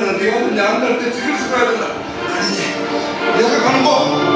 내가 내가 내가 내가 내가 내가 내가 내가 내가 내가 내가 내가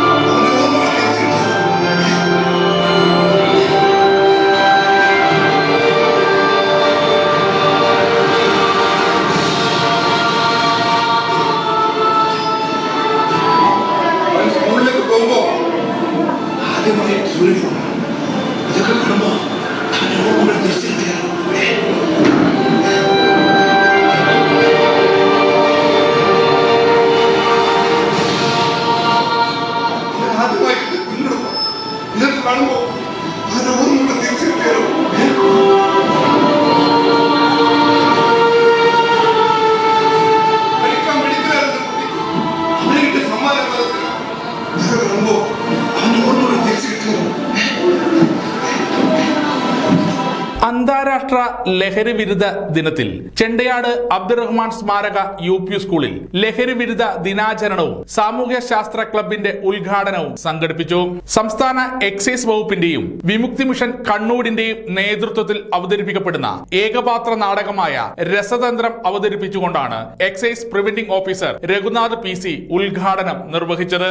അന്താരാഷ്ട്ര ലഹരി വിരുദ്ധ ദിനത്തിൽ ചെണ്ടയാട് അബ്ദുറഹ്മാൻ സ്മാരക യു പി സ്കൂളിൽ ലഹരി വിരുദ്ധ ദിനാചരണവും സാമൂഹ്യ ശാസ്ത്ര ക്ലബിന്റെ ഉദ്ഘാടനവും സംഘടിപ്പിച്ചു. സംസ്ഥാന എക്സൈസ് വകുപ്പിന്റെയും വിമുക്തി മിഷൻ കണ്ണൂരിന്റെയും നേതൃത്വത്തിൽ അവതരിപ്പിക്കപ്പെടുന്ന ഏകപാത്ര നാടകമായ രസതന്ത്രം അവതരിപ്പിച്ചുകൊണ്ടാണ് excise preventing officer Raghunath P C ഉദ്ഘാടനം നിർവഹിച്ചത്.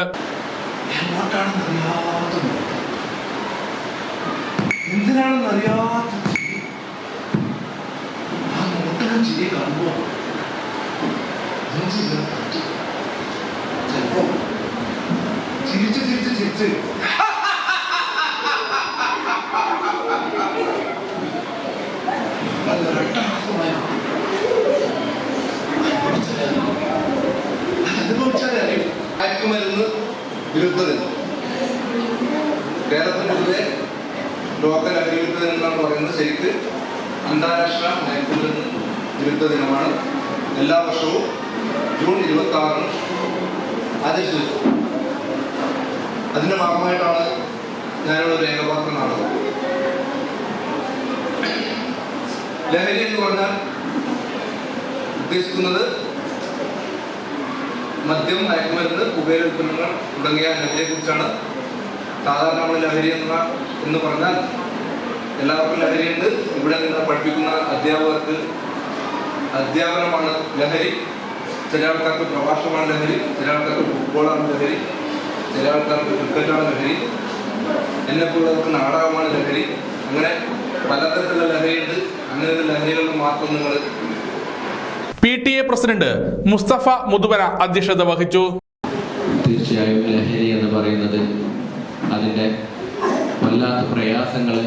എന്തിനാണെന്ന് എന്തിനാണെന്നറിയാത്ത നോട്ടവും ചിരി കാണുമ്പോ നെഞ്ചിങ്ങനെ തട്ടും. ചിലപ്പോ ചിരിച്ച് ചിരിച്ച് ചിരിച്ച് അത് ഒരട്ടഹാസമായ അനുഭവിച്ചാലേ മയക്കുമരുന്ന് വിരുദ്ധതയും കേരളത്തിൽ പൊതുവെ അഭിവൃദ്ധി ദിനം എന്നാണ് പറയുന്നത് ശരിക്ക് അന്താരാഷ്ട്ര മയക്കുമരുന്ന് വിരുദ്ധ ദിനമാണ്. എല്ലാ വർഷവും ജൂൺ ഇരുപത്തി ആറിന് ആചരിച്ചത് അതിന്റെ ഭാഗമായിട്ടാണ് ഞാനിവിടെ ഒരു ഏകപാത്ര നാടകം ലഹരി എന്ന് പറഞ്ഞാൽ ഉദ്ദേശിക്കുന്നത് മദ്യം മയക്കുമരുന്ന് പുകയില ഉൽപ്പന്നങ്ങൾ തുടങ്ങിയ ലഹരിയെ കുറിച്ചാണ് സാധാരണ നമ്മൾ ലഹരി എന്ന എന്ന് പറഞ്ഞാൽ എല്ലാവർക്കും ലഹരിയുണ്ട്. ഇവിടെ നിന്ന് പഠിപ്പിക്കുന്ന അധ്യാപകർക്ക് അധ്യാപനമാണ് ലഹരി ചില ആൾക്കാർക്ക് പ്രഭാഷണമാണ് ലഹരി ചില ആൾക്കാർക്ക് ഫുട്ബോളാണ് ലഹരി ചില ആൾക്കാർക്ക് ക്രിക്കറ്റാണ് ലഹരി എന്നെപ്പോലുള്ളവർക്ക് നാടകമാണ് ലഹരി. അങ്ങനെ പലതരത്തിലുള്ള ലഹരിയുണ്ട്. അങ്ങനെയുള്ള ലഹരികളിൽ മാത്രം നിങ്ങൾ P T A president Mustafa Muthuvara അധ്യക്ഷത വഹിച്ചു. തീർച്ചയായും ലഹരി എന്ന് പറയുന്നത് അതിന്റെ വല്ലാത്ത പ്രയാസങ്ങൾ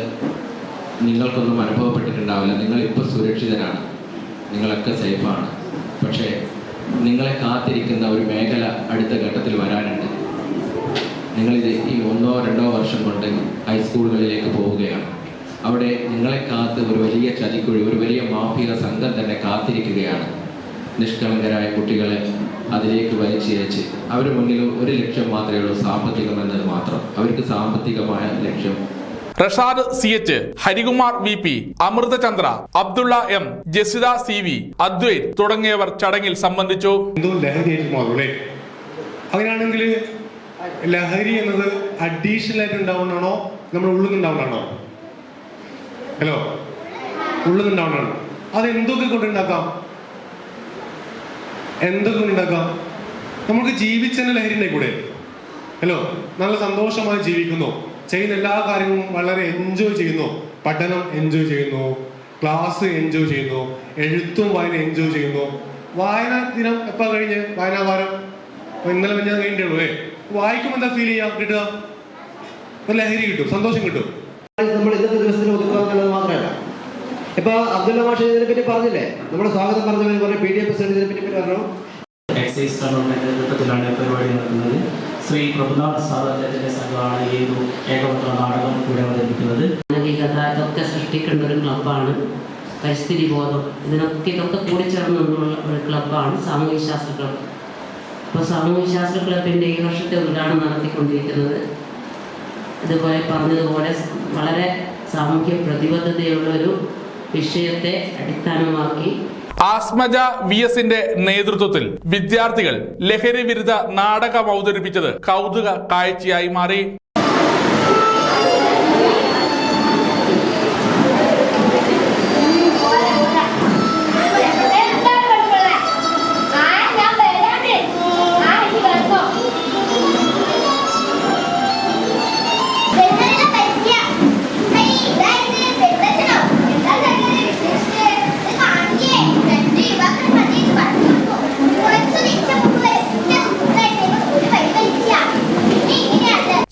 നിങ്ങൾക്കൊന്നും അനുഭവപ്പെട്ടിട്ടുണ്ടാവില്ല. നിങ്ങൾ നിങ്ങളിപ്പോൾ സുരക്ഷിതരാണ് നിങ്ങളൊക്കെ സേഫാണ്. പക്ഷേ നിങ്ങളെ കാത്തിരിക്കുന്ന ഒരു മേഖല അടുത്ത ഘട്ടത്തിൽ വരാനുണ്ട്. നിങ്ങളിത് ഈ ഒന്നോ രണ്ടോ വർഷം കൊണ്ട് ഹൈസ്കൂളുകളിലേക്ക് പോവുകയാണ്. അവിടെ നിങ്ങളെ കാത്ത് ഒരു വലിയ ചതിക്കുഴി ഒരു വലിയ മാഫിയ സംഘം തന്നെ കാത്തിരിക്കുകയാണ്. നിഷ്കളങ്കരായ കുട്ടികളെ അതിലേക്ക് വലിച്ചയച്ച് അവരുടെ മുന്നിൽ ഒരു ലക്ഷ്യം മാത്രമേ ഉള്ളൂ സാമ്പത്തികം എന്നത് മാത്രം. അവർക്ക് സാമ്പത്തികമായ ലക്ഷ്യം Rashad C H Harikumar V P Amruthachandra Abdulla M Jasitha C V Adwaith തുടങ്ങിയവർ ചടങ്ങിൽ സംബന്ധിച്ചു. അങ്ങനെയാണെങ്കിൽ ലഹരി എന്നത് അഡീഷണൽ ആയിട്ട് ഉണ്ടാവുന്നതാണോ? നമ്മൾ ഉള്ളിൽ നിന്നുണ്ടാവുന്നതാണോ ഹലോ ഉള്ളിൽ നിന്നുണ്ടാവുന്നതാണോ അത് എന്തൊക്കെ കൊണ്ടുണ്ടാക്കാം എന്തൊക്കെ കൊണ്ടുണ്ടാക്കാം നമുക്ക് ജീവിച്ചെന്ന ലഹരി ഉണ്ടായിക്കൂടെ? ഹലോ നല്ല സന്തോഷമായി ജീവിക്കുന്നു. ചെയ്യുന്ന എല്ലാ കാര്യങ്ങളും വളരെ എൻജോയ് ചെയ്യുന്നു. പഠനം എൻജോയ് ചെയ്യുന്നു. ക്ലാസ് എൻജോയ് ചെയ്യുന്നു. എഴുത്തും വായന എൻജോയ് ചെയ്യുന്നു. വായന ദിനം എപ്പോ കഴിഞ്ഞ്? വായനാ വാരം? ഇപ്പൊ ഇന്നലെ ഞാൻ കഴിഞ്ഞിട്ടുള്ളൂ അല്ലേ? വായിക്കുമ്പോൾ എന്താ ഫീൽ ചെയ്യാം? കിട്ടുക? ഒരു ലഹരി കിട്ടും സന്തോഷം കിട്ടും. നമ്മൾ ഇന്നത്തെ ദിവസത്തിൽ ഒതുക്കുക എന്നുള്ളത് മാത്രമല്ല. ഇപ്പൊ അബ്ദുള്ള മാഷ ഇതിനെ പറ്റി പറഞ്ഞില്ലേ? നമ്മുടെ സ്വാഗതം പറഞ്ഞവർ പറഞ്ഞു പി ഡി എഫ് ഇതിനെ പറ്റി പറഞ്ഞു. എക്സൈസ് നേതൃത്വത്തിലാണ് പരിപാടി നടക്കുന്നത്. ശ്രീ പ്രഭുനാഥ് സാർ സംഘമാണ് ഈ ഒരു ഏകപത്ര നാടകം ഇവിടെ അവതരിപ്പിക്കുന്നത്. ഇതൊക്കെ സൃഷ്ടിക്കേണ്ട ഒരു ക്ലബ്ബാണ് പരിസ്ഥിതി ബോധം. ഇതിനൊക്കെ ഇതൊക്കെ കൂടിച്ചേർന്നുള്ള ഒരു ക്ലബ്ബാണ് സാമൂഹ്യ ശാസ്ത്ര ക്ലബ്ബ് ഇപ്പോൾ സാമൂഹ്യ ശാസ്ത്ര ക്ലബിന്റെ ഈ വർഷത്തെ ഉദ്ഘാടനം നടത്തിക്കൊണ്ടിരിക്കുന്നത് ഇതുപോലെ പറഞ്ഞതുപോലെ വളരെ സാമൂഹ്യ പ്രതിബദ്ധതയുള്ള ഒരു വിഷയത്തെ അടിസ്ഥാനമാക്കി ആസ്മജ വി എസിന്റെ നേതൃത്വത്തിൽ വിദ്യാർത്ഥികൾ ലഹരി വിരുദ്ധ നാടകം അവതരിപ്പിച്ചത് കൗതുക കാഴ്ചയായി മാറി.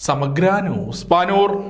സമഗ്ര ന്യൂസ്.